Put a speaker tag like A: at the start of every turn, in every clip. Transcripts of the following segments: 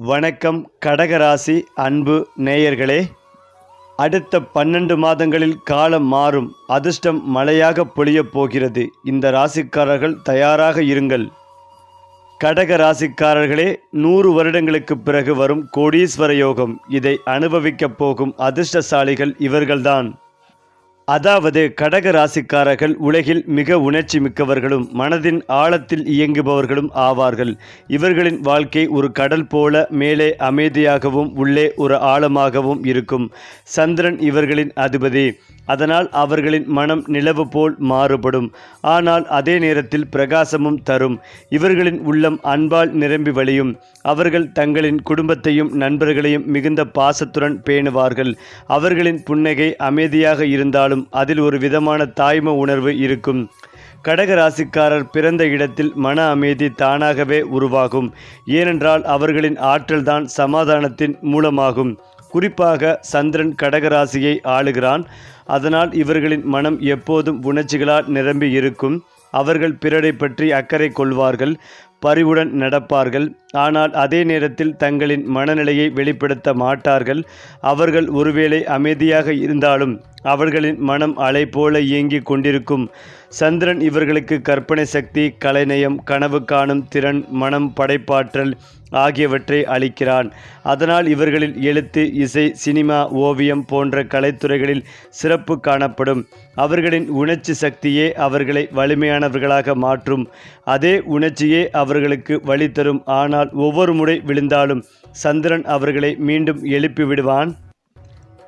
A: வணக்கம் கடகராசி அன்பு நேயர்களே. அடுத்த பன்னெண்டு மாதங்களில் காலம் மாறும். அதிர்ஷ்டம் மழையாக பொழியப் போகிறது. இந்த ராசிக்காரர்கள் தயாராக இருங்கள். கடக ராசிக்காரர்களே நூறு வருடங்களுக்கு பிறகு வரும் கோடீஸ்வர யோகம். இதை அனுபவிக்கப் போகும் அதிர்ஷ்டசாலிகள் இவர்கள்தான். அதாவது கடக ராசிக்காரர்கள் உலகில் மிக உணர்ச்சி மிக்கவர்களும் மனதின் ஆழத்தில் இயங்குபவர்களும் ஆவார்கள். இவர்களின் வாழ்க்கை ஒரு கடல் போல மேலே அமைதியாகவும் உள்ளே ஒரு ஆழமாகவும் இருக்கும். சந்திரன் இவர்களின் அதிபதி. அதனால் அவர்களின் மனம் நிலவு போல் மாறுபடும். ஆனால் அதே நேரத்தில் பிரகாசமும் தரும். இவர்களின் உள்ளம் அன்பால் நிரம்பி வழியும். அவர்கள் தங்களின் குடும்பத்தையும் நண்பர்களையும் மிகுந்த பாசத்துடன் பேணுவார்கள். அவர்களின் புன்னகை அமைதியாக இருந்தாலும் அதில் ஒரு விதமான தாய்ம உணர்வு இருக்கும். கடக ராசிக்காரர் பிறந்த இடத்தில் மன அமைதி தானாகவே உருவாகும். ஏனென்றால் அவர்களின் ஆற்றல்தான் சமாதானத்தின் மூலமாகும். குறிப்பாக சந்திரன் கடகராசியை ஆளுகிறான். அதனால் இவர்களின் மனம் எப்போதும் உணர்ச்சிகளால் நிரம்பி இருக்கும். அவர்கள் பிறரை பற்றி அக்கறை கொள்வார்கள் பரிவுடன் நடப்பார்கள். ஆனால் அதே நேரத்தில் தங்களின் மனநிலையை வெளிப்படுத்த மாட்டார்கள். அவர்கள் ஒருவேளை அமைதியாக இருந்தாலும் அவர்களின் மனம் அலை போல இயங்கிக் கொண்டிருக்கும். சந்திரன் இவர்களுக்கு கற்பனை சக்தி கலைநயம் கனவு காணும் திறன் மனம் படைப்பாற்றல் ஆகியவற்றை அளிக்கிறான். அதனால் இவர்களில் எழுத்து இசை சினிமா ஓவியம் போன்ற கலைத்துறைகளில் சிறப்பு காணப்படும். அவர்களின் உணர்ச்சி சக்தியே அவர்களை வலிமையானவர்களாக மாற்றும். அதே உணர்ச்சியே அவர்களுக்கு வழி தரும். ஆனால் ஒவ்வொரு முறை விழுந்தாலும் சந்திரன் அவர்களை மீண்டும் எழுப்பி விடுவான்.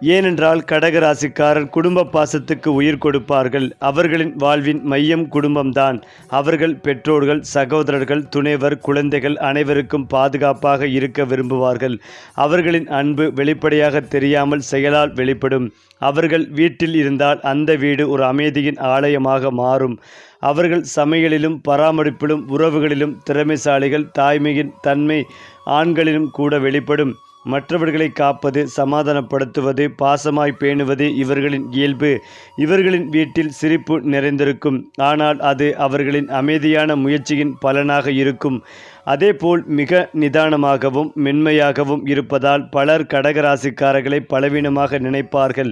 A: ஏனென்றால் கடகராசிக்காரர் குடும்ப பாசத்துக்கு உயிர் கொடுப்பார்கள். அவர்களின் வாழ்வின் மையம் குடும்பம்தான். அவர்கள் பெற்றோர்கள் சகோதரர்கள் துணைவர் குழந்தைகள் அனைவருக்கும் பாதுகாப்பாக இருக்க விரும்புவார்கள். அவர்களின் அன்பு வெளிப்படையாக தெரியாமல் செயலால் வெளிப்படும். அவர்கள் வீட்டில் இருந்தால் அந்த வீடு ஒரு அமைதியின் ஆலயமாக மாறும். அவர்கள் சமையலிலும் பராமரிப்பிலும் உறவுகளிலும் திறமைசாலிகள் தாய்மையின் தன்மை ஆண்களிலும் கூட வெளிப்படும். மற்றவர்களை காப்பது சமாதானப்படுத்துவது பாசமாய் பேணுவது இவர்களின் இயல்பு. இவர்களின் வீட்டில் சிரிப்பு நிறைந்திருக்கும். ஆனால் அது அவர்களின் அமைதியான முயற்சியின் பலனாக இருக்கும். அதேபோல் மிக நிதானமாகவும் மென்மையாகவும் இருப்பதால் பலர் கடகராசிக்காரர்களை பலவீனமாக நினைப்பார்கள்.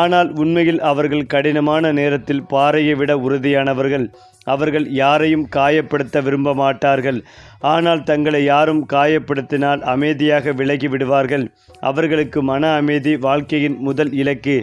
A: ஆனால் உண்மையில் அவர்கள் கடினமான நேரத்தில் பாறையை விட உறுதியானவர்கள். அவர்கள் யாரையும் காயப்படுத்த விரும்ப மாட்டார்கள். ஆனால் தங்களை யாரும் காயப்படுத்தினால் அமைதியாக விலகி விடுவார்கள். அவர்களுக்கு மன அமைதி வாழ்க்கையின் முதல் இலக்கு.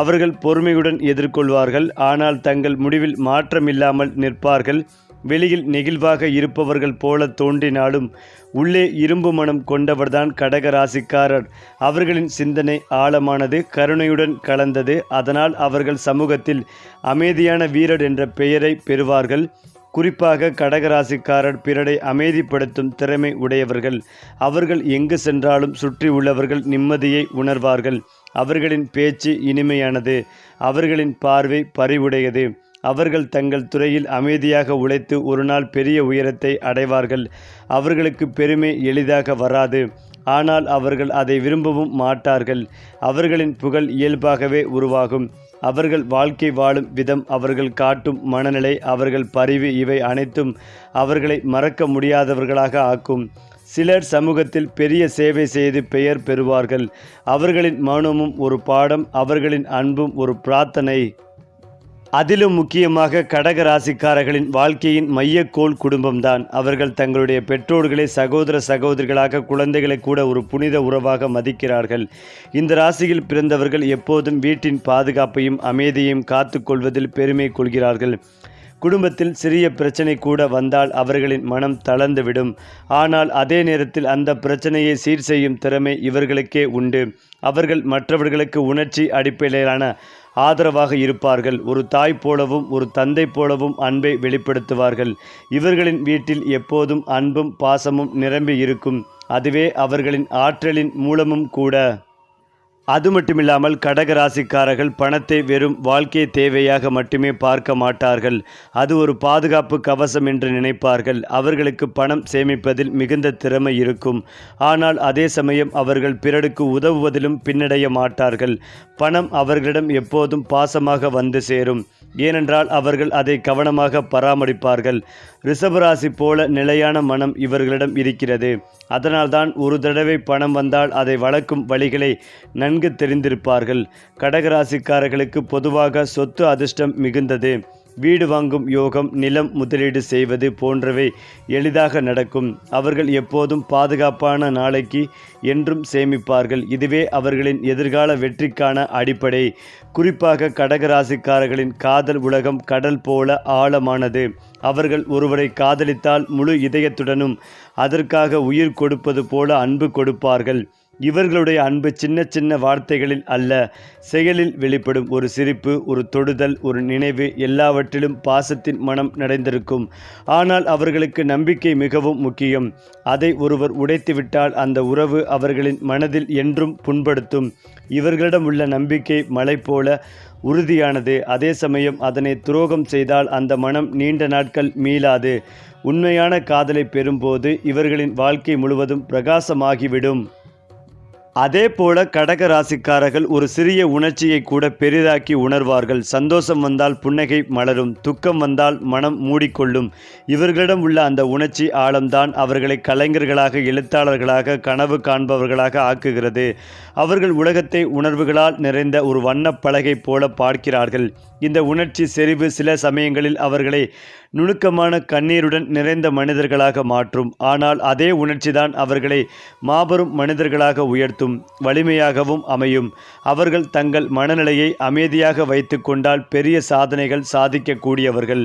A: அவர்கள் பொறுமையுடன் எதிர்கொள்வார்கள். ஆனால் தங்கள் முடிவில் மாற்றமில்லாமல் நிற்பார்கள். வெளியில் நெகிழ்வாக இருப்பவர்கள் போல தோன்றினாலும் உள்ளே இரும்பு மனம் கொண்டவர்தான் கடக ராசிக்காரர். அவர்களின் சிந்தனை ஆழமானது கருணையுடன் கலந்தது. அதனால் அவர்கள் சமூகத்தில் அமைதியான வீரர் என்ற பெயரை பெறுவார்கள். குறிப்பாக கடகராசிக்காரர் பிறரை அமைதிப்படுத்தும் திறமை உடையவர்கள். அவர்கள் எங்கு சென்றாலும் சுற்றி உள்ளவர்கள் நிம்மதியை உணர்வார்கள். அவர்களின் பேச்சு இனிமையானது. அவர்களின் பார்வை பறிவுடையது அவர்கள் தங்கள் துறையில் அமைதியாக உழைத்து ஒரு நாள் பெரிய உயரத்தை அடைவார்கள். அவர்களுக்கு பெருமை எளிதாக வராது. ஆனால் அவர்கள் அதை விரும்பவும் மாட்டார்கள். அவர்களின் புகழ் இயல்பாகவே உருவாகும். அவர்கள் வாழ்க்கை வாழும் விதம் அவர்கள் காட்டும் மனநிலை அவர்கள் பரிவு இவை அனைத்தும் அவர்களை மறக்க முடியாதவர்களாக ஆக்கும். சிலர் சமூகத்தில் பெரிய சேவை செய்து பெயர் பெறுவார்கள். அவர்களின் மௌனமும் ஒரு பாடம் அவர்களின் அன்பும் ஒரு பிரார்த்தனை. அதிலும் முக்கியமாக கடக ராசிக்காரர்களின் வாழ்க்கையின் மையக்கோள் குடும்பம்தான். அவர்கள் தங்களுடைய பெற்றோர்களை சகோதர சகோதரிகளாக குழந்தைகளை கூட ஒரு புனித உறவாக மதிக்கிறார்கள். இந்த ராசியில் பிறந்தவர்கள் எப்போதும் வீட்டின் பாதுகாப்பையும் அமைதியையும் காத்து கொள்வதில் பெருமை கொள்கிறார்கள். குடும்பத்தில் சிறிய பிரச்சனை கூட வந்தால் அவர்களின் மனம் தளர்ந்துவிடும். ஆனால் அதே நேரத்தில் அந்த பிரச்சனையை சீர் செய்யும் திறமை இவர்களுக்கே உண்டு. அவர்கள் மற்றவர்களுக்கு உணர்ச்சி அடிப்படையிலான ஆதரவாக இருப்பார்கள். ஒரு தாய் போலவும் ஒரு தந்தை போலவும் அன்பை வெளிப்படுத்துவார்கள். இவர்களின் வீட்டில் எப்போதும் அன்பும் பாசமும் நிரம்பி இருக்கும் அதுவே அவர்களின் ஆற்றலின் மூலமும் கூட. அது மட்டுமில்லாமல் கடக ராசிக்காரர்கள் பணத்தை வெறும் வாழ்க்கை தேவையாக மட்டுமே பார்க்க மாட்டார்கள். அது ஒரு பாதுகாப்பு கவசம் என்று நினைப்பார்கள். அவர்களுக்கு பணம் சேமிப்பதில் மிகுந்த திறமை இருக்கும். ஆனால் அதே சமயம் அவர்கள் பிறருக்கு உதவுவதிலும் பின்னடைய மாட்டார்கள். பணம் அவர்களிடம் எப்போதும் பாசமாக வந்து சேரும். ஏனென்றால் அவர்கள் அதை கவனமாக பராமரிப்பார்கள். ரிஷபராசி போல நிலையான மனம் இவர்களிடம் இருக்கிறது. அதனால்தான் ஒரு தடவை பணம் வந்தால் அதை வளர்க்கும் வழிகளை நன்கு தெரிந்திருப்பார்கள். கடகராசிக்காரர்களுக்கு பொதுவாக சொத்து அதிர்ஷ்டம் மிகுந்தது. வீடு வாங்கும் யோகம் நிலம் முதலீடு செய்வது போன்றவை எளிதாக நடக்கும். அவர்கள் எப்போதும் பாதுகாப்பான நாளைக்கு என்றும் சேமிப்பார்கள். இதுவே அவர்களின் எதிர்கால வெற்றிக்கான அடிப்படை. குறிப்பாக கடகராசிக்காரர்களின் காதல் உலகம் கடல் போல ஆழமானது. அவர்கள் ஒருவரை காதலித்தால் முழு இதயத்துடனும் அதற்காக உயிர் கொடுப்பது போல அன்பு கொடுப்பார்கள். இவர்களுடைய அன்பு சின்ன சின்ன வார்த்தைகளில் அல்ல செயலில் வெளிப்படும் ஒரு சிரிப்பு ஒரு தொடுதல் ஒரு நினைவு எல்லாவற்றிலும் பாசத்தின் மனம் நிறைந்திருக்கும். ஆனால் அவர்களுக்கு நம்பிக்கை மிகவும் முக்கியம். அதை ஒருவர் உடைத்துவிட்டால் அந்த உறவு அவர்களின் மனதில் என்றும் புண்படுத்தும். இவர்களிடம் உள்ள நம்பிக்கை மலை போல உறுதியானது. அதே சமயம் அதனை துரோகம் செய்தால் அந்த மனம் நீண்ட நாட்கள் மீளாது. உண்மையான காதலை பெறும்போது இவர்களின் வாழ்க்கை முழுவதும் பிரகாசமாகிவிடும். அதே போல கடக ராசிக்காரர்கள் ஒரு சிறிய உணர்ச்சியை கூட பெரிதாக்கி உணர்வார்கள். சந்தோஷம் வந்தால் புன்னகை மலரும் துக்கம் வந்தால் மனம் மூடிக்கொள்ளும். இவர்களிடம் உள்ள அந்த உணர்ச்சி ஆழம்தான் அவர்களை கலைஞர்களாக எழுத்தாளர்களாக கனவு காண்பவர்களாக ஆக்குகிறது. அவர்கள் உலகத்தை உணர்வுகளால் நிறைந்த ஒரு வண்ணப் பலகை போல பார்க்கிறார்கள். இந்த உணர்ச்சி செறிவு சில சமயங்களில் அவர்களை நுணுக்கமான கண்ணீருடன் நிறைந்த மனிதர்களாக மாற்றும். ஆனால் அதே உணர்ச்சிதான் அவர்களை மாபெரும் மனிதர்களாக உயர்த்தும் வலிமையாகவும் அமையும். அவர்கள் தங்கள் மனநிலையை அமைதியாக வைத்து கொண்டால் பெரிய சாதனைகள் சாதிக்கக்கூடியவர்கள்.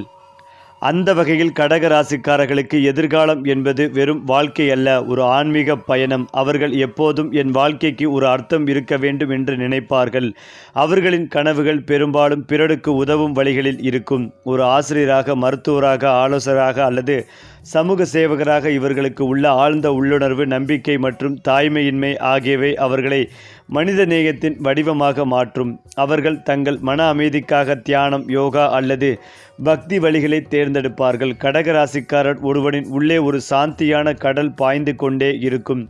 A: அந்த வகையில் கடக ராசிக்காரர்களுக்கு எதிர்காலம் என்பது வெறும் வாழ்க்கை அல்ல ஒரு ஆன்மீக பயணம். அவர்கள் எப்போதும் என் வாழ்க்கைக்கு ஒரு அர்த்தம் இருக்க வேண்டும் என்று நினைப்பார்கள். அவர்களின் கனவுகள் பெரும்பாலும் பிறருக்கு உதவும் வழிகளில் இருக்கும். ஒரு ஆசிரியராக மருத்துவராக ஆலோசகராக அல்லது சமூக சேவகராக இவர்களுக்கு உள்ள ஆழ்ந்த உள்ளுணர்வு நம்பிக்கை மற்றும் தாய்மையின்மை ஆகியவை அவர்களை மனித நேயத்தின் வடிவமாக மாற்றும். அவர்கள் தங்கள் மன அமைதிக்காக தியானம் யோகா அல்லது பக்தி வழிகளை தேர்ந்தெடுப்பார்கள். கடகராசிக்காரர் ஒருவனின் உள்ளே ஒரு சாந்தியான கடல் பாய்ந்து கொண்டே இருக்கும்.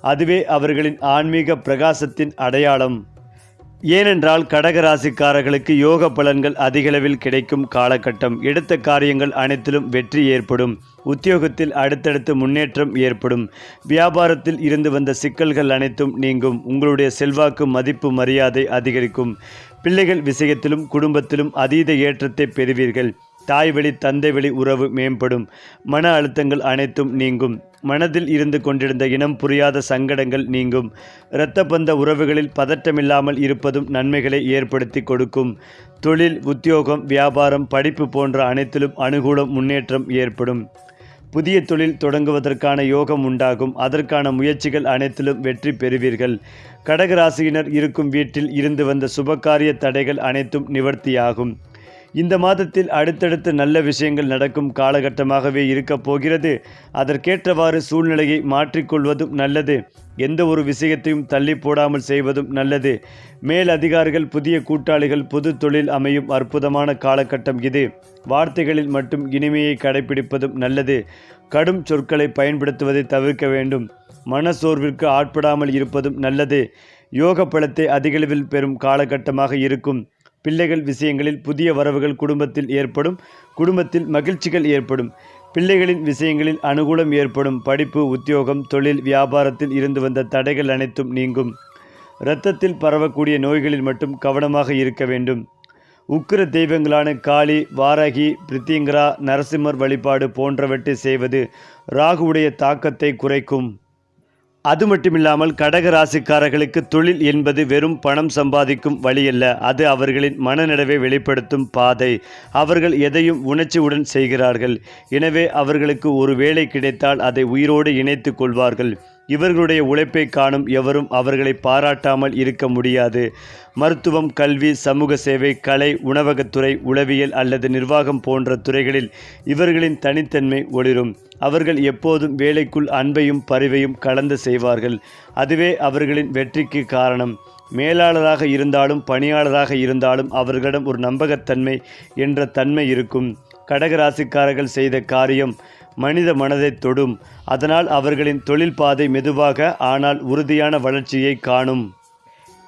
A: அதுவே அவர்களின் ஆன்மீக பிரகாசத்தின் அடையாளம். ஏனென்றால் கடகராசிக்காரர்களுக்கு யோக பலன்கள் அதிகளவில் கிடைக்கும் காலகட்டம். எடுத்த காரியங்கள் அனைத்திலும் வெற்றி ஏற்படும். உத்தியோகத்தில் அடுத்தடுத்து முன்னேற்றம் ஏற்படும். வியாபாரத்தில் இருந்து வந்த சிக்கல்கள் அனைத்தும் நீங்கும். உங்களுடைய செல்வாக்கு மதிப்பு மரியாதை அதிகரிக்கும். பிள்ளைகள் விஷயத்திலும் குடும்பத்திலும் அதீத ஏற்றத்தை பெறுவீர்கள். தாய் வழி தந்தை வழி உறவு மேம்படும். மன அழுத்தங்கள் அனைத்தும் நீங்கும். மனதில் இருந்து கொண்டிருந்த இனம் புரியாத சங்கடங்கள் நீங்கும். இரத்த பந்த உறவுகளில் பதட்டமில்லாமல் இருப்பதும் நன்மைகளை ஏற்படுத்தி கொடுக்கும். தொழில் உத்தியோகம் வியாபாரம் படிப்பு போன்ற அனைத்திலும் அனுகூலம் முன்னேற்றம் ஏற்படும். புதிய தொழில் தொடங்குவதற்கான யோகம் உண்டாகும். அதற்கான முயற்சிகள் அனைத்திலும் வெற்றி பெறுவீர்கள். கடகராசியினர் இருக்கும் வீட்டில் இருந்து வந்த சுபகாரிய தடைகள் அனைத்தும் நிவர்த்தியாகும். இந்த மாதத்தில் அடுத்தடுத்து நல்ல விஷயங்கள் நடக்கும் காலகட்டமாகவே இருக்கப் போகிறது. அதற்கேற்றவாறு சூழ்நிலையை மாற்றிக்கொள்வதும் நல்லது. எந்த ஒரு விஷயத்தையும் தள்ளி போடாமல் செய்வதும் நல்லது. மேல் அதிகாரிகள் புதிய கூட்டாளிகள் புது தொழில் அமையும் அற்புதமான காலகட்டம் இது. வார்த்தைகளில் மட்டும் இனிமையை கடைபிடிப்பதும் நல்லது. கடும் சொற்களை பயன்படுத்துவதை தவிர்க்க வேண்டும். மனசோர்விற்கு ஆட்படாமல் இருப்பதும் நல்லது. யோக பலத்தை அதிகளவில் பெறும் காலகட்டமாக இருக்கும். பிள்ளைகள் விஷயங்களில் புதிய வரவுகள் குடும்பத்தில் ஏற்படும் குடும்பத்தில் மகிழ்ச்சிகள் ஏற்படும். பிள்ளைகளின் விஷயங்களில் அனுகூலம் ஏற்படும். படிப்பு உத்தியோகம் தொழில் வியாபாரத்தில் இருந்து வந்த தடைகள் அனைத்தும் நீங்கும். இரத்தத்தில் பரவக்கூடிய நோய்களில் மட்டும் கவனமாக இருக்க வேண்டும். உக்கிர தெய்வங்களான காளி வாரகி பிரித்திங்கரா நரசிம்மர் வழிபாடு போன்றவற்றை செய்வது ராகுவுடைய தாக்கத்தை குறைக்கும். அது மட்டுமில்லாமல் கடக ராசிக்காரர்களுக்கு தொழில் என்பது வெறும் பணம் சம்பாதிக்கும் வழியல்ல. அது அவர்களின் மனநிலவை வெளிப்படுத்தும் பாதை. அவர்கள் எதையும் உணர்ச்சியுடன் செய்கிறார்கள். எனவே அவர்களுக்கு ஒரு வேலை கிடைத்தால் அதை உயிரோடு இணைத்து கொள்வார்கள். இவர்களுடைய உழைப்பை காணும் எவரும் அவர்களை பாராட்டாமல் இருக்க முடியாது. மருத்துவம் கல்வி சமூக சேவை கலை உணவகத்துறை உளவியல் அல்லது நிர்வாகம் போன்ற துறைகளில் இவர்களின் தனித்தன்மை ஒளிரும். அவர்கள் எப்போதும் வேலைக்குள் அன்பையும் பரிவையும் கலந்து செய்வார்கள். அதுவே அவர்களின் வெற்றிக்கு காரணம். மேலாளராக இருந்தாலும் பணியாளராக இருந்தாலும் அவர்களிடம் ஒரு நம்பகத்தன்மை என்ற தன்மை இருக்கும். கடகராசிக்காரர்கள் செய்த காரியம் மனித மனதை தொடும். அதனால் அவர்களின் தொழில் பாதை மெதுவாக ஆனால் உறுதியான வளர்ச்சியை காணும்.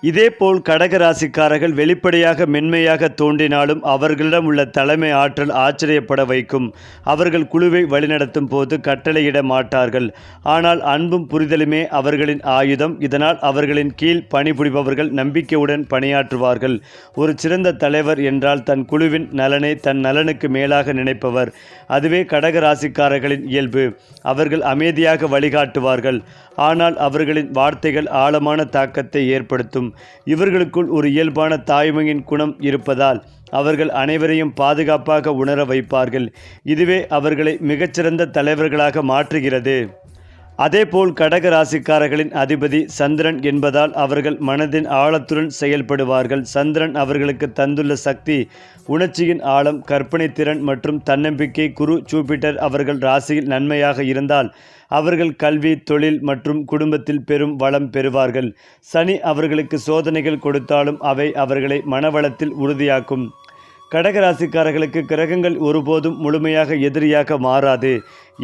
A: இதேபோல் கடகராசிக்காரர்கள் வெளிப்படையாக மென்மையாக தோன்றினாலும் அவர்களிடம் உள்ள தலைமை ஆற்றல் ஆச்சரியப்பட வைக்கும். அவர்கள் குழுவை வழிநடத்தும் போது கட்டளையிட மாட்டார்கள். ஆனால் அன்பும் புரிதலுமே அவர்களின் ஆயுதம். இதனால் அவர்களின் கீழ் பணிபுரிபவர்கள் நம்பிக்கையுடன் பணியாற்றுவார்கள். ஒரு சிறந்த தலைவர் என்றால் தன் குழுவின் நலனை தன் நலனுக்கு மேலாக நினைப்பவர். அதுவே கடகராசிக்காரர்களின் இயல்பு. அவர்கள் அமைதியாக வழிகாட்டுவார்கள். ஆனால் அவர்களின் வார்த்தைகள் ஆழமான தாக்கத்தை ஏற்படுத்தும். இவர்களுக்குள் ஒரு இயல்பான தாய்மையின் குணம் இருப்பதால் அவர்கள் அனைவரையும் பாதுகாப்பாக உணர வைப்பார்கள். இதுவே அவர்களை மிகச்சிறந்த தலைவர்களாக மாற்றுகிறது. அதேபோல் கடக ராசிக்காரர்களின் அதிபதி சந்திரன் என்பதால் அவர்கள் மனதின் ஆழத்துடன் செயல்படுவார்கள். சந்திரன் அவர்களுக்கு தந்துள்ள சக்தி உணர்ச்சியின் ஆழம் கற்பனை திறன் மற்றும் தன்னம்பிக்கை. குரு ஜூபிட்டர் அவர்கள் ராசியில் நன்மையாக இருந்தால் அவர்கள் கல்வி தொழில் மற்றும் குடும்பத்தில் பெரும் வளம் பெறுவார்கள். சனி அவர்களுக்கு சோதனைகள் கொடுத்தாலும் அவை அவர்களை மனவளத்தில் உறுதியாக்கும். கடகராசிக்காரர்களுக்கு கிரகங்கள் ஒருபோதும் முழுமையாக எதிரியாக மாறாது.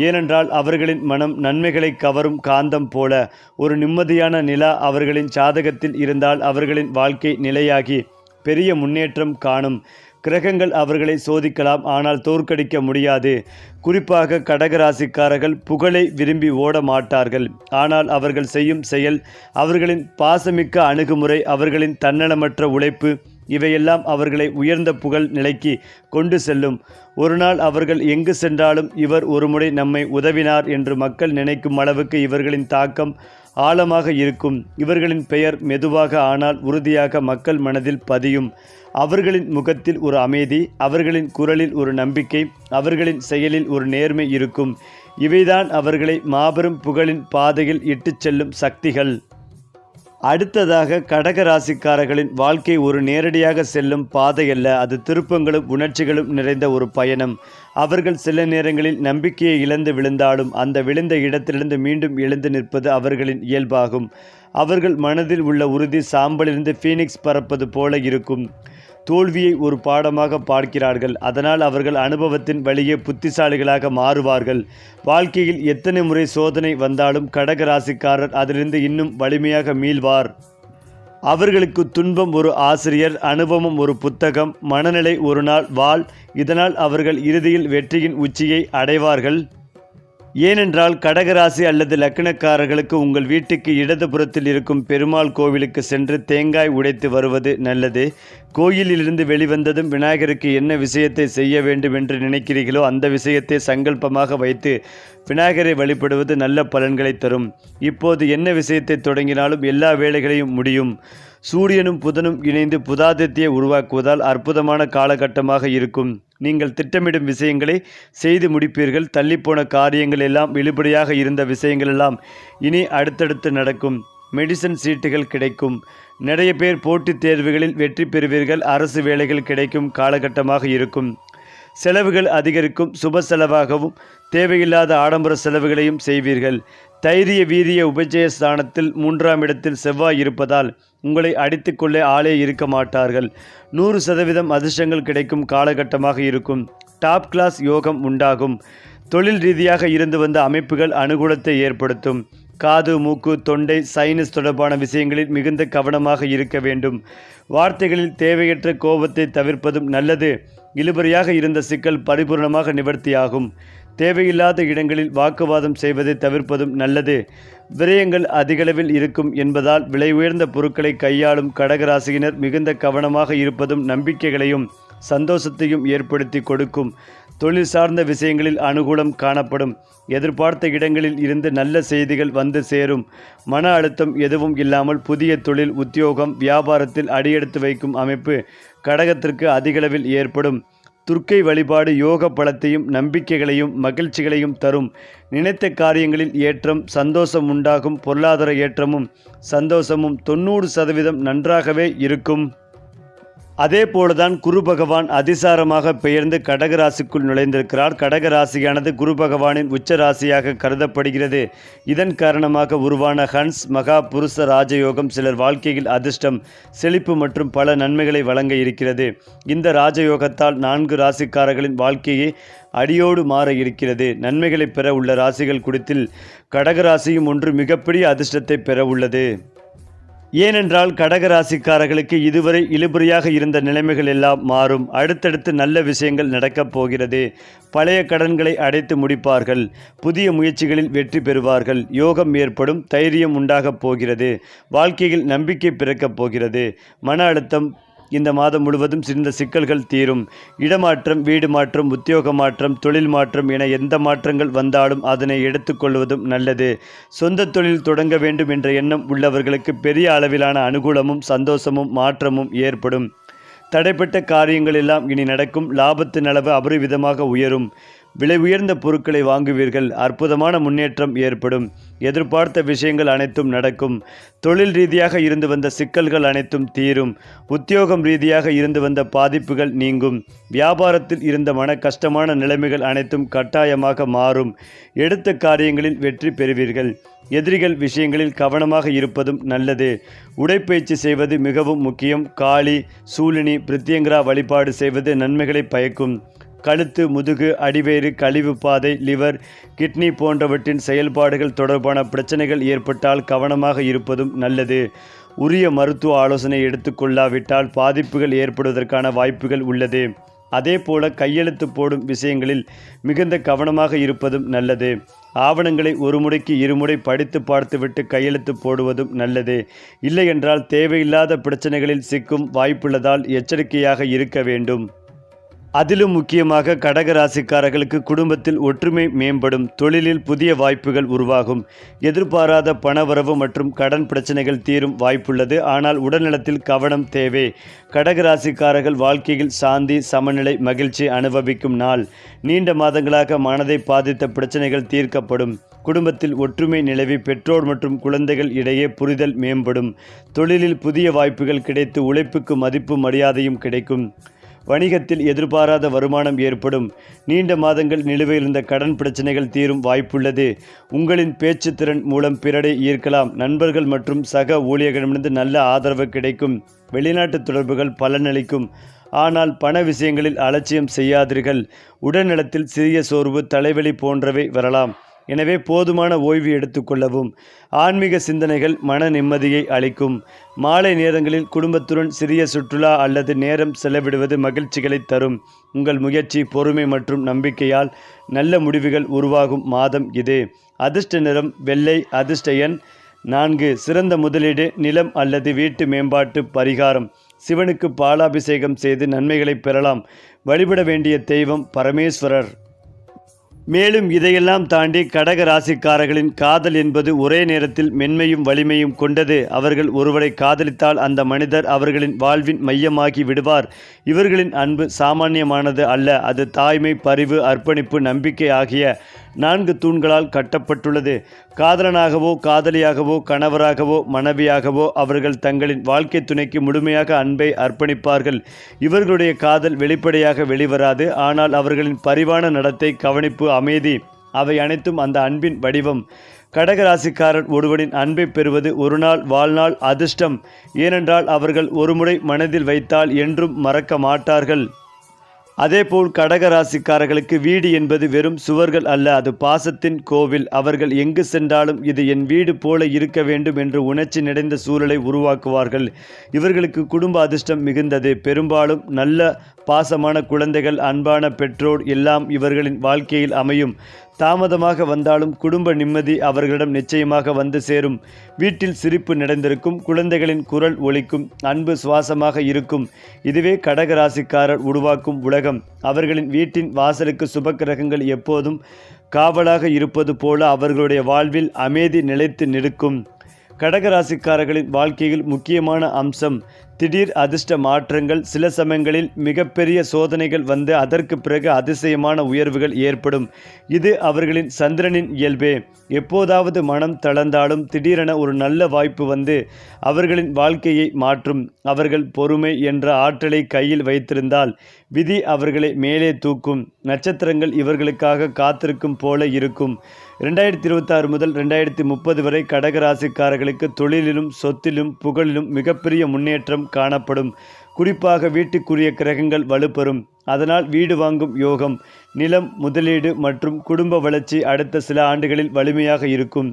A: ஏனென்றால் அவர்களின் மனம் நன்மைகளை கவரும் காந்தம் போல. ஒரு நிம்மதியான நிலா அவர்களின் சாதகத்தில் இருந்தால் அவர்களின் வாழ்க்கை நிலையாகி பெரிய முன்னேற்றம் காணும். கிரகங்கள் அவர்களை சோதிக்கலாம் ஆனால் தோற்கடிக்க முடியாது. குறிப்பாக கடகராசிக்காரர்கள் புகழை விரும்பி ஓட மாட்டார்கள். ஆனால் அவர்கள் செய்யும் செயல் அவர்களின் பாசமிக்க அணுகுமுறை அவர்களின் தன்னலமற்ற உழைப்பு இவையெல்லாம் அவர்களை உயர்ந்த புகழ் நிலைக்கு கொண்டு செல்லும். ஒருநாள் அவர்கள் எங்கு சென்றாலும் இவர் ஒருமுறை நம்மை உதவினார் என்று மக்கள் நினைக்கும் அளவுக்கு இவர்களின் தாக்கம் ஆழமாக இருக்கும். இவர்களின் பெயர் மெதுவாக ஆனால் உறுதியாக மக்கள் மனதில் பதியும். அவர்களின் முகத்தில் ஒரு அமைதி அவர்களின் குரலில் ஒரு நம்பிக்கை அவர்களின் செயலில் ஒரு நேர்மை இருக்கும். இவைதான் அவர்களை மாபெரும் புகழின் பாதையில் இட்டுச் செல்லும் சக்திகள். அடுத்ததாக கடக ராசிக்காரர்களின் வாழ்க்கை ஒரு நேரடியாக செல்லும் பாதையல்ல அது திருப்பங்களும் உணர்ச்சிகளும் நிறைந்த ஒரு பயணம். அவர்கள் சில நேரங்களில் நம்பிக்கையை இழந்து விழுந்தாலும் அந்த விழுந்த இடத்திலிருந்து மீண்டும் எழுந்து நிற்பது அவர்களின் இயல்பாகும். அவர்கள் மனதில் உள்ள உறுதி சாம்பலிருந்து ஃபீனிக்ஸ் பறப்பது போல இருக்கும். தோல்வியை ஒரு பாடமாக பார்க்கிறார்கள். அதனால் அவர்கள் அனுபவத்தின் வழியே புத்திசாலிகளாக மாறுவார்கள். வாழ்க்கையில் எத்தனை முறை சோதனை வந்தாலும் கடக ராசிக்காரர் அதிலிருந்து இன்னும் வலிமையாக மீள்வார். அவர்களுக்கு துன்பம் ஒரு ஆசிரியர் அனுபவம் ஒரு புத்தகம் மனநிலை ஒரு நாள் வாழ். இதனால் அவர்கள் இறுதியில் வெற்றியின் உச்சியை அடைவார்கள். ஏனென்றால் கடகராசி அல்லது லக்னக்காரர்களுக்கு உங்கள் வீட்டுக்கு இடதுபுறத்தில் இருக்கும் பெருமாள் கோவிலுக்கு சென்று தேங்காய் உடைத்து வருவது நல்லது. கோயிலிலிருந்து வெளிவந்ததும் விநாயகருக்கு என்ன விஷயத்தை செய்ய வேண்டும் என்று நினைக்கிறீர்களோ அந்த விஷயத்தை சங்கல்பமாக வைத்து விநாயகரை வழிபடுவது நல்ல பலன்களை தரும். இப்போது என்ன விஷயத்தை தொடங்கினாலும் எல்லா வேலைகளையும் முடியும். சூரியனும் புதனும் இணைந்து புதாதித்யை உருவாக்குவதால் அற்புதமான காலகட்டமாக இருக்கும். நீங்கள் திட்டமிடும் விஷயங்களை செய்து முடிப்பீர்கள். தள்ளிப்போன காரியங்கள் எல்லாம் வெளிப்படையாக இருந்த விஷயங்கள் எல்லாம் இனி அடுத்தடுத்து நடக்கும். மெடிசன் சீட்டுகள் கிடைக்கும். நிறைய பேர் போட்டித் தேர்வுகளில் வெற்றி பெறுவீர்கள். அரசு வேலைகள் கிடைக்கும். காலகட்டமாக இருக்கும். செலவுகள் அதிகரிக்கும். சுப செலவாகவும் தேவையில்லாத ஆடம்பர செலவுகளையும் செய்வீர்கள். தைரிய வீரிய உபஜய ஸ்தானத்தில் மூன்றாம் இடத்தில் செவ்வாய் இருப்பதால் உங்களை அடித்துக்கொள்ளே ஆளே இருக்க மாட்டார்கள். நூறு சதவீதம் அதிர்ஷ்டங்கள் கிடைக்கும் காலகட்டமாக இருக்கும். டாப் கிளாஸ் யோகம் உண்டாகும். தொழில் ரீதியாக இருந்து வந்த அமைப்புகள் அனுகூலத்தை ஏற்படுத்தும். காது மூக்கு தொண்டை சைனஸ் தொடர்பான விஷயங்களில் மிகுந்த கவனமாக இருக்க வேண்டும். வார்த்தைகளில் தேவையற்ற கோபத்தை தவிர்ப்பதும் நல்லது. இழுபறியாக இருந்த சிக்கல் பரிபூர்ணமாக நிவர்த்தியாகும். தேவையில்லாத இடங்களில் வாக்குவாதம் செய்வதை தவிர்ப்பதும் நல்லது. விரயங்கள் அதிகளவில் இருக்கும் என்பதால் விலை உயர்ந்த பொருட்களை கையாளும் கடகராசியினர் மிகுந்த கவனமாக இருப்பதும் நம்பிக்கைகளையும் சந்தோஷத்தையும் ஏற்படுத்தி கொடுக்கும். தொழில் சார்ந்த விஷயங்களில் அனுகூலம் காணப்படும். எதிர்பார்த்த இடங்களில் இருந்து நல்ல செய்திகள் வந்து சேரும். மன அழுத்தம் எதுவும் இல்லாமல் புதிய தொழில் உத்தியோகம் வியாபாரத்தில் அடியெடுத்து வைக்கும் அமைப்பு கடகத்திற்கு அதிகளவில் ஏற்படும். துர்க்கை வழிபாடு யோக பலத்தையும் நம்பிக்கைகளையும் மகிழ்ச்சிகளையும் தரும். நினைத்த காரியங்களில் ஏற்றம் சந்தோஷம் உண்டாகும். பொருளாதார ஏற்றமும் சந்தோஷமும் தொண்ணூறு சதவீதம் நன்றாகவே இருக்கும். அதே போலதான் குரு பகவான் அதிசாரமாக பெயர்ந்து கடகராசிக்குள் நுழைந்திருக்கிறார். கடகராசியானது குரு பகவானின் உச்ச ராசியாக கருதப்படுகிறது. இதன் காரணமாக உருவான ஹன்ஸ் மகா புருஷ ராஜயோகம் சிலர் வாழ்க்கையில் அதிர்ஷ்டம் செழிப்பு மற்றும் பல நன்மைகளை வழங்க இருக்கிறது. இந்த ராஜயோகத்தால் நான்கு ராசிக்காரர்களின் வாழ்க்கையை அடியோடு மாற இருக்கிறது. நன்மைகளை பெற உள்ள ராசிகள் குறித்தில் கடகராசியும் ஒன்று மிகப்பெரிய அதிர்ஷ்டத்தை பெற உள்ளது. ஏனென்றால் கடகராசிக்காரர்களுக்கு இதுவரை இழுபறியாக இருந்த நிலைமைகள் எல்லாம் மாறும். அடுத்தடுத்து நல்ல விஷயங்கள் நடக்கப் போகிறது. பழைய கடன்களை அடைத்து முடிப்பார்கள். புதிய முயற்சிகளில் வெற்றி பெறுவார்கள். யோகம் ஏற்படும் தைரியம் உண்டாகப் போகிறது. வாழ்க்கையில் நம்பிக்கை பிறக்கப் போகிறது. மன அழுத்தம் இந்த மாதம் முழுவதும் சிறந்த சிக்கல்கள் தீரும். இடமாற்றம் வீடு மாற்றம் உத்தியோக மாற்றம் தொழில் மாற்றம் என எந்த மாற்றங்கள் வந்தாலும் அதனை எடுத்துக்கொள்வதும் நல்லது. சொந்த தொழில் தொடங்க வேண்டும் என்ற எண்ணம் உள்ளவர்களுக்கு பெரிய அளவிலான அனுகூலமும் சந்தோஷமும் மாற்றமும் ஏற்படும். தடைப்பட்ட காரியங்கள் எல்லாம் இனி நடக்கும். லாபத்தின் அளவு அபரிவிதமாக உயரும். விலை உயர்ந்த பொருட்களை வாங்குவீர்கள். அற்புதமான முன்னேற்றம் ஏற்படும். எதிர்பார்த்த விஷயங்கள் அனைத்தும் நடக்கும். தொழில் ரீதியாக இருந்து வந்த சிக்கல்கள் அனைத்தும் தீரும். உத்தியோகம் ரீதியாக இருந்து வந்த பாதிப்புகள் நீங்கும். வியாபாரத்தில் இருந்த மன கஷ்டமான நிலைமைகள் அனைத்தும் கட்டாயமாக மாறும். எடுத்த காரியங்களில் வெற்றி பெறுவீர்கள். எதிரிகள் விஷயங்களில் கவனமாக இருப்பதும் நல்லது. உடைப்பயிற்சி செய்வது மிகவும் முக்கியம். காளி சூலினி பிரித்தியங்கரா வழிபாடு செய்வது நன்மைகளை பயக்கும். கழுத்து முதுகு அடிவேறு கழிவு பாதை லிவர் கிட்னி போன்றவற்றின் செயல்பாடுகள் தொடர்பான பிரச்சனைகள் ஏற்பட்டால் கவனமாக இருப்பதும் நல்லது. உரிய மருத்துவ ஆலோசனை எடுத்துக்கொள்ளாவிட்டால் பாதிப்புகள் ஏற்படுவதற்கான வாய்ப்புகள் உள்ளது. அதே போல கையெழுத்து போடும் விஷயங்களில் மிகுந்த கவனமாக இருப்பதும் நல்லது. ஆவணங்களை ஒரு முறைக்கு இருமுறை படித்து பார்த்துவிட்டு கையெழுத்து போடுவதும் நல்லது. இல்லையென்றால் தேவையில்லாத பிரச்சனைகளில் சிக்கும் வாய்ப்புள்ளதால் எச்சரிக்கையாக இருக்க வேண்டும். அதிலும் முக்கியமாக கடக ராசிக்காரர்களுக்கு குடும்பத்தில் ஒற்றுமை மேம்படும் தொழிலில் புதிய வாய்ப்புகள் உருவாகும். எதிர்பாராத பணவரவு மற்றும் கடன் பிரச்சனைகள் தீரும் வாய்ப்புள்ளது. ஆனால் உடல்நலத்தில் கவனம் தேவை. கடக ராசிக்காரர்கள் வாழ்க்கையில் சாந்தி சமநிலை மகிழ்ச்சி அனுபவிக்கும் நாள். நீண்ட மாதங்களாக மனதை பாதித்த பிரச்சனைகள் தீர்க்கப்படும். குடும்பத்தில் ஒற்றுமை நிலவி பெற்றோர் மற்றும் குழந்தைகள் இடையே புரிதல் மேம்படும். தொழிலில் புதிய வாய்ப்புகள் கிடைத்து உழைப்புக்கு மதிப்பு மரியாதையும் கிடைக்கும். வணிகத்தில் எதிர்பாராத வருமானம் ஏற்படும். நீண்ட மாதங்கள் நிலுவையில் இருந்த கடன் பிரச்சனைகள் தீரும் வாய்ப்புள்ளது. உங்களின் பேச்சு திறன் மூலம் பிறரை ஈர்க்கலாம். நண்பர்கள் மற்றும் சக ஊழியர்களிடமிருந்து நல்ல ஆதரவு கிடைக்கும். வெளிநாட்டு தொடர்புகள் பலனளிக்கும். ஆனால் பண விஷயங்களில் அலட்சியம் செய்யாதீர்கள். உடல்நலத்தில் சிறிய சோர்வு தலைவலி போன்றவை வரலாம். எனவே போதுமான ஓய்வு எடுத்துக்கொள்ளவும் ஆன்மீக சிந்தனைகள் மன நிம்மதியை அளிக்கும். மாலை நேரங்களில் குடும்பத்துடன் சிறிய சுற்றுலா அல்லது நேரம் செலவிடுவது மகிழ்ச்சிகளை தரும். உங்கள் முயற்சி பொறுமை மற்றும் நம்பிக்கையால் நல்ல முடிவுகள் உருவாகும் மாதம் இது. அதிர்ஷ்ட நிறம் வெள்ளை அதிர்ஷ்ட எண் நான்கு. சிறந்த முதலீடு நிலம் அல்லது வீட்டு மேம்பாட்டு பரிகாரம். சிவனுக்கு பாலாபிஷேகம் செய்து நன்மைகளை பெறலாம். வழிபட வேண்டிய தெய்வம் பரமேஸ்வரர். மேலும் இதையெல்லாம் தாண்டி கடக ராசிக்காரர்களின் காதல் என்பது ஒரே நேரத்தில் மென்மையும் வலிமையும் கொண்டது. அவர்கள் ஒருவரை காதலித்தால் அந்த மனிதர் அவர்களின் வாழ்வின் மையமாகி விடுவார். இவர்களின் அன்பு சாமானியமானது அல்ல. அது தாய்மை பரிவு அர்ப்பணிப்பு நம்பிக்கை ஆகிய நான்கு தூண்களால் கட்டப்பட்டுள்ளது. காதலனாகவோ காதலியாகவோ கணவராகவோ மனைவியாகவோ அவர்கள் தங்களின் வாழ்க்கை துணைக்கு முழுமையாக அன்பை அர்ப்பணிப்பார்கள். இவர்களுடைய காதல் வெளிப்படையாக வெளிவராது ஆனால் அவர்களின் பரிவான நடத்தை கவனிப்பு அமைதி அவை அனைத்தும் அந்த அன்பின் வடிவம். கடகராசிக்காரன் ஒருவனின் அன்பை பெறுவது ஒரு நாள் வாழ்நாள் அதிர்ஷ்டம். ஏனென்றால் அவர்கள் ஒருமுறை மனதில் வைத்தால் என்றும் மறக்க மாட்டார்கள். அதேபோல் கடக ராசிக்காரர்களுக்கு வீடு என்பது வெறும் சுவர்கள் அல்ல அது பாசத்தின் கோவில். அவர்கள் எங்கு சென்றாலும் இது என் வீடு போல இருக்க வேண்டும் என்று உணர்ச்சி நிறைந்த சூழலை உருவாக்குவார்கள். இவர்களுக்கு குடும்ப அதிர்ஷ்டம் மிகுந்தது. பெரும்பாலும் நல்ல பாசமான குழந்தைகள் அன்பான பெற்றோர் எல்லாம் இவர்களின் வாழ்க்கையில் அமையும். தாமதமாக வந்தாலும் குடும்ப நிம்மதி அவர்களிடம் நிச்சயமாக வந்து சேரும். வீட்டில் சிரிப்பு நிறைந்திருக்கும் குழந்தைகளின் குரல் ஒலிக்கும் அன்பு சுவாசமாக இருக்கும். இதுவே கடக ராசிக்காரர் உருவாக்கும் உலகம். அவர்களின் வீட்டின் வாசலுக்கு சுபக்கிரகங்கள் எப்போதும் காவலாக இருப்பது போல அவர்களுடைய வாழ்வில் அமைதி நிலைத்து நிற்கும். கடகராசிக்காரர்களின் வாழ்க்கையில் முக்கியமான அம்சம் திடீர் அதிர்ஷ்ட மாற்றங்கள். சில சமயங்களில் மிகப்பெரிய சோதனைகள் வந்து அதற்கு பிறகு அதிசயமான உயர்வுகள் ஏற்படும். இது அவர்களின் சந்திரனின் இயல்பே. எப்போதாவது மனம் தளர்ந்தாலும் திடீரென ஒரு நல்ல வாய்ப்பு வந்து அவர்களின் வாழ்க்கையை மாற்றும். அவர்கள் பொறுமை என்ற ஆற்றலை கையில் வைத்திருந்தால் விதி அவர்களை மேலே தூக்கும். நட்சத்திரங்கள் இவர்களுக்காக காத்திருக்கும் போல இருக்கும். ரெண்டாயிரத்தி இருபத்தாறு முதல் ரெண்டாயிரத்தி முப்பது வரை கடகராசிக்காரர்களுக்கு தொழிலிலும் சொத்திலும் புகழிலும் மிகப்பெரிய முன்னேற்றம் காணப்படும். குறிப்பாக வீட்டுக்குரிய கிரகங்கள் வலுப்பெறும். அதனால் வீடு வாங்கும் யோகம் நிலம் முதலீடு மற்றும் குடும்ப வளர்ச்சி அடுத்த சில ஆண்டுகளில் வலிமையாக இருக்கும்.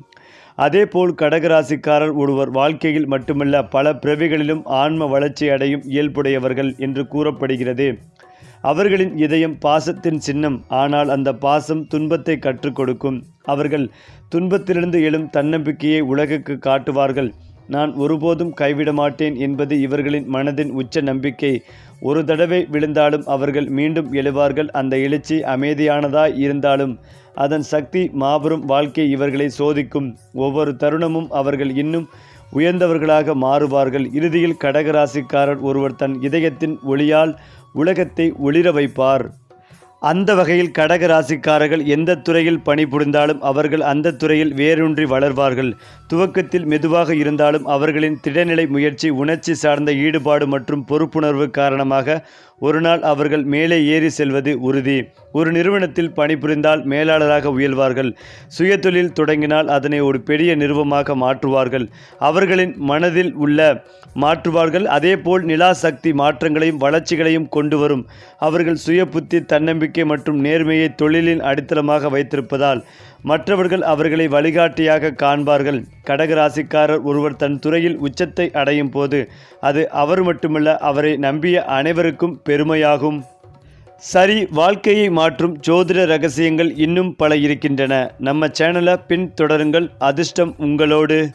A: அதேபோல் கடகராசிக்காரர் ஒருவர் வாழ்க்கையில் மட்டுமல்ல பல பிறவிகளிலும் ஆன்ம வளர்ச்சி அடையும் இயல்புடையவர்கள் என்று கூறப்படுகிறது. அவர்களின் இதயம் பாசத்தின் சின்னம் ஆனால் அந்த பாசம் துன்பத்தை கற்றுக் கொடுக்கும். அவர்கள் துன்பத்திலிருந்து எழும் தன்னம்பிக்கையை உலகுக்கு காட்டுவார்கள். நான் ஒருபோதும் கைவிட மாட்டேன் என்பது இவர்களின் மனதின் உச்ச நம்பிக்கை. ஒரு தடவை விழுந்தாலும் அவர்கள் மீண்டும் எழுவார்கள். அந்த எழுச்சி அமைதியானதாய் இருந்தாலும் அதன் சக்தி மாபெரும் வாழ்க்கை இவர்களை சோதிக்கும். ஒவ்வொரு தருணமும் அவர்கள் இன்னும் உயர்ந்தவர்களாக மாறுவார்கள். இறுதியில் கடகராசிக்காரர் ஒருவர் தன் இதயத்தின் ஒளியால் உலகத்தை ஒளிர வைப்பார். அந்த வகையில் கடக ராசிக்காரர்கள் எந்த துறையில் பணிபுரிந்தாலும் அவர்கள் அந்த துறையில் வேரூன்றி வளர்வார்கள். துவக்கத்தில் மெதுவாக இருந்தாலும் அவர்களின் திடநிலை முயற்சி உணர்ச்சி சார்ந்த ஈடுபாடு மற்றும் பொறுப்புணர்வு காரணமாக ஒரு நாள் அவர்கள் மேலே ஏறி செல்வது உறுதி. ஒரு நிறுவனத்தில் பணிபுரிந்தால் மேலாளராக உயர்வார்கள். சுயதொழில் தொடங்கினால் அதனை ஒரு பெரிய நிறுவமாக மாற்றுவார்கள். அவர்களின் மனதில் உள்ள மாற்றுவார்கள். அதேபோல் நிலா சக்தி மாற்றங்களையும் வளர்ச்சிகளையும் கொண்டு வரும் அவர்கள் சுய புத்தி தன்னம்பிக்கை மற்றும் நேர்மையை தொழிலின் அடித்தளமாக வைத்திருப்பதால் மற்றவர்கள் அவர்களை வழிகாட்டியாக காண்பார்கள். கடகராசிக்காரர் ஒருவர் தன் துறையில் உச்சத்தை அடையும் போது அது அவர் மட்டுமல்ல அவரை நம்பிய அனைவருக்கும் பெருமையாகும். சரி வாழ்க்கையை மாற்றும் ஜோதிட ரகசியங்கள் இன்னும் பல இருக்கின்றன. நம்ம சேனலை பின்தொடருங்கள். அதிர்ஷ்டம் உங்களோடு.